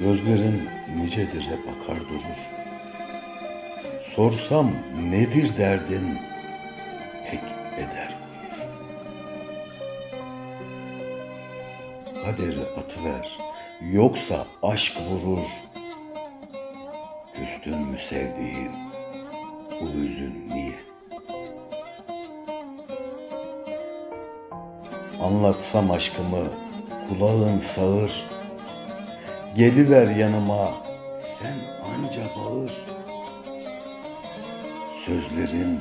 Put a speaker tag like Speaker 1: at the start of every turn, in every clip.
Speaker 1: Gözlerin nicedir hep akar durur. Sorsam nedir derdin pek eder vurur. Kaderi atıver yoksa aşk vurur. Küstün mü sevdiğim bu hüzün niye? Anlatsam aşkımı kulağın sağır. Geliver yanıma sen anca bağır. Sözlerin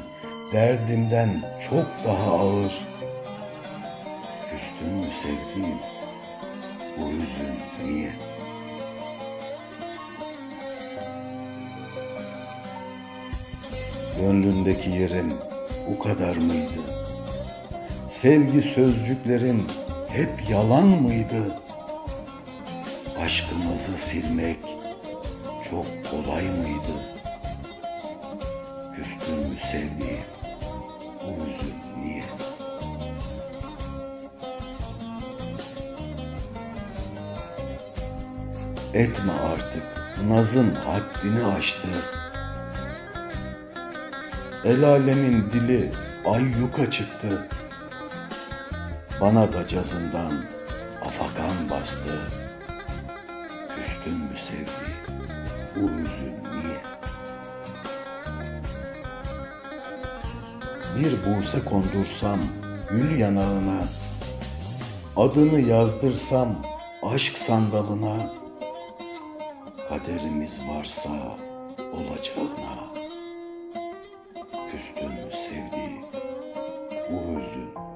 Speaker 1: derdinden çok daha ağır. Küstün mü sevdiğim bu hüzün niye? Gönlündeki yerim o kadar mıydı? Sevgi sözcüklerin hep yalan mıydı? Aşkımızı silmek çok kolay mıydı? Küstün mü sevdiğim bu hüzün niye? Etme artık nazın haddini aştı. El alemin dili ayyuka çıktı. Bana da cazından afakan bastı. Küstün mü sevdiğim bu hüzün niye? Bir buğse kondursam gül yanağına, adını yazdırsam aşk sandalına, kaderimiz varsa olacağına, küstün mü sevdiğim bu hüzün?